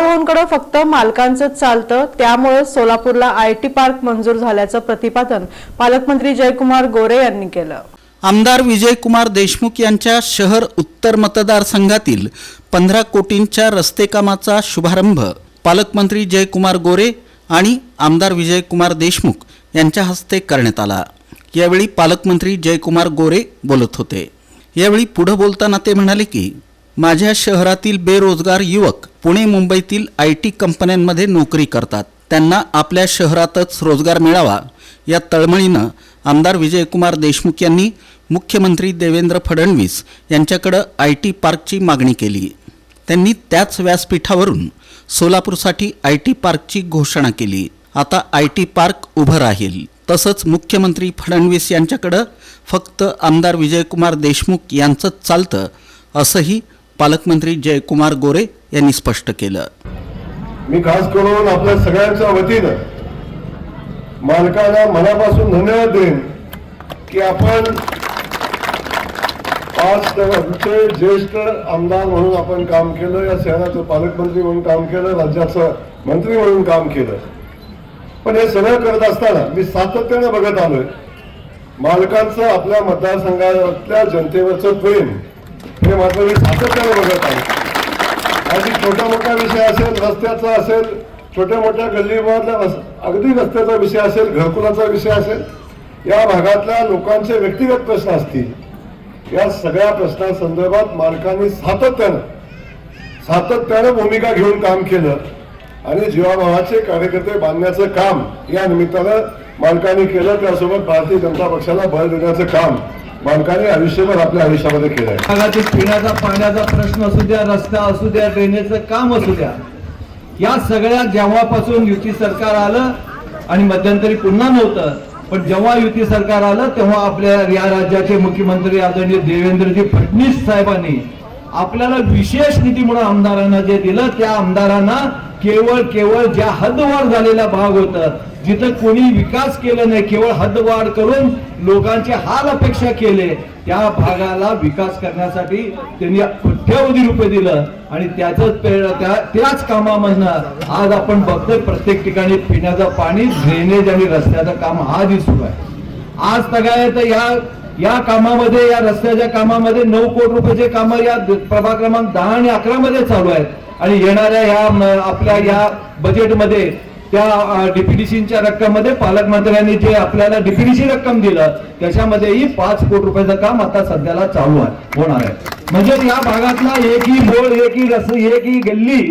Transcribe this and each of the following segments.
भाऊंकडे फक्त मालकांचंच चालतं. त्यामुळे सोलापूरला आय टी पार्क मंजूर झाल्याचं प्रतिपादन पालकमंत्री जयकुमार गोरे यांनी केलं. आमदार विजयकुमार देशमुख यांच्या शहर उत्तर मतदारसंघातील पंधरा कोटींच्या रस्ते कामाचा शुभारंभ पालकमंत्री जयकुमार गोरे आणि आमदार विजयकुमार देशमुख यांच्या हस्ते करण्यात आला. यावेळी पालकमंत्री जयकुमार गोरे बोलत होते. यावेळी पुढं बोलताना ते म्हणाले की माझ्या शहरातील बेरोजगार युवक पुणे मुंबईतील आय टी कंपन्यांमध्ये नोकरी करतात. त्यांना आपल्या शहरातच रोजगार मिळावा या तळमळीनं आमदार विजयकुमार देशमुख यांनी मुख्यमंत्री देवेंद्र फडणवीस यांच्याकडं आय टी पार्कची मागणी केली. त्यांनी त्याच व्यासपीठावरून सोलापूरसाठी आय टी पार्कची घोषणा केली. आता आय टी पार्क उभं राहील. तसंच मुख्यमंत्री फडणवीस यांच्याकडं फक्त आमदार विजयकुमार देशमुख यांचंच चालतं असंही पालकमंत्री जयकुमार गोरे यांनी स्पष्ट केलं. मी खास करून आपल्या सगळ्यांच्या वतीनं मालकाला मनापासून धन्यवाद देईन की आपण पाच वर्षे ज्येष्ठ आमदार म्हणून आपण काम केलं या शहराचं पालकमंत्री म्हणून काम केलं राज्याचं मंत्री म्हणून काम केलं. पण हे सगळं करत असताना मी सातत्याने बघत आलोय मालकांचं आपल्या मतदारसंघातल्या जनतेवरचं प्रेम हे मात्र मी सातत्याने बघत आहे. अगदी छोटा मोठा विषय असेल रस्त्याचा असेल छोट्या मोठ्या गल्लीमधल्या अगदी रस्त्याचा विषय असेल घरकुलाचा विषय असेल या भागातल्या लोकांचे व्यक्तिगत प्रश्न असतील. या सगळ्या प्रश्नांसंदर्भात मालकांनी सातत्यानं सातत्यानं भूमिका घेऊन काम केलं आणि जीवाभावाचे कार्यकर्ते बांधण्याचं काम या निमित्तानं मालकांनी केलं. त्यासोबत भारतीय जनता पक्षाला बळ देण्याचं काम. मालकांनी आयुष्यभर आपल्या आयुष्यामध्ये केलं आहे भागातील पिण्याचा पाण्याचा प्रश्न असू द्या रस्ता असू द्या ड्रेनेजचं काम असू द्या या सगळ्या जेव्हापासून युती सरकार आलं आणि मध्यंतरी पुन्हा नव्हतं पण जेव्हा युती सरकार आलं तेव्हा आपल्या या राज्याचे मुख्यमंत्री आदरणीय देवेंद्रजी फडणवीस साहेबांनी आपल्याला विशेष निधी म्हणून आमदारांना जे दिलं त्या आमदारांना केवळ केवळ ज्या हद्दवाढ झालेला भाग होता जिथं कोणी विकास केला नाही केवळ हद्दवाढ करून लोकांचे हाल अपेक्षा केले त्या भागाला विकास करण्यासाठी त्यांनी कोट्यवधी रुपये दिलं. आणि त्याच त्या त्याच कामामधनं आज आपण बघतोय प्रत्येक ठिकाणी पिण्याचं पाणी ड्रेनेज आणि रस्त्याचं काम हा सुरू आहे. आज सगळ्या तर या या कामामध्ये या रस्त्याच्या कामामध्ये नऊ कोटी रुपयाचे काम या प्रभाग क्रमांक दहा आणि अकरा मध्ये चालू आहेत. आणि येणाऱ्या या आपल्या या बजेटमध्ये त्या डीपीडीसीच्या रक्कममध्ये पालकमंत्र्यांनी जे आपल्याला डीपीडीसी रक्कम दिलं त्याच्यामध्येही पाच कोटी रुपयाचं काम आता सध्याला चालू आहे होणार आहे. म्हणजे या भागातला एकही बोळ एकही रस एकही गल्ली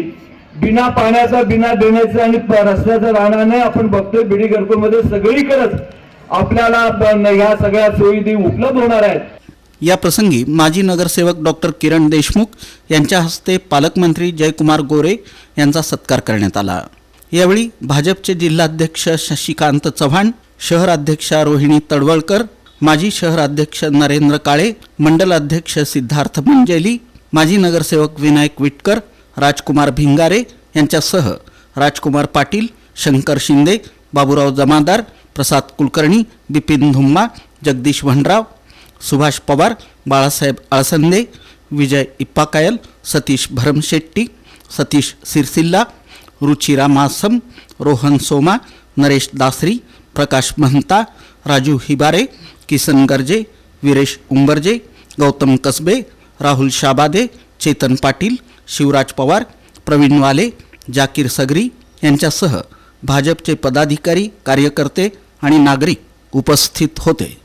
बिना पाण्याचा बिना देण्याचा आणि रस्त्याचं राहणार नाही. आपण बघतोय बिडी घरकुलमध्ये सगळीकडेच आपल्याला या सगळ्या सुविधा उपलब्ध होणार आहेत. या प्रसंगी माजी नगरसेवक डॉक्टर किरण देशमुख यांच्या हस्ते पालकमंत्री जयकुमार गोरे यांचा सत्कार करण्यात आला. यावेळी भाजपचे जिल्हाध्यक्ष शशिकांत चव्हाण शहराध्यक्षा रोहिणी तडवळकर माजी शहराध्यक्ष नरेंद्र काळे मंडल अध्यक्ष सिद्धार्थ मंजेली माजी नगरसेवक विनायक विटकर राजकुमार भिंगारे यांच्यासह राजकुमार पाटील शंकर शिंदे बाबूराव जमादार प्रसाद कुलकर्णी बिपिन धुम्मा जगदीश भंडराव सुभाष पवार बाळासाहेब आळसंदे विजय इप्पाकायल सतीश भरमशेट्टी सतीश सिरसिल्ला रुचिरा मासम रोहन सोमा नरेश दासरी प्रकाश महंता राजू हिबारे किसन गर्जे वीरेश उंबरजे गौतम कसबे राहुल शाबादे चेतन पाटील शिवराज पवार प्रवीण वाले जाकीर सगरी यांच्यासह भाजपचे पदाधिकारी कार्यकर्ते आणि नागरिक उपस्थित होते.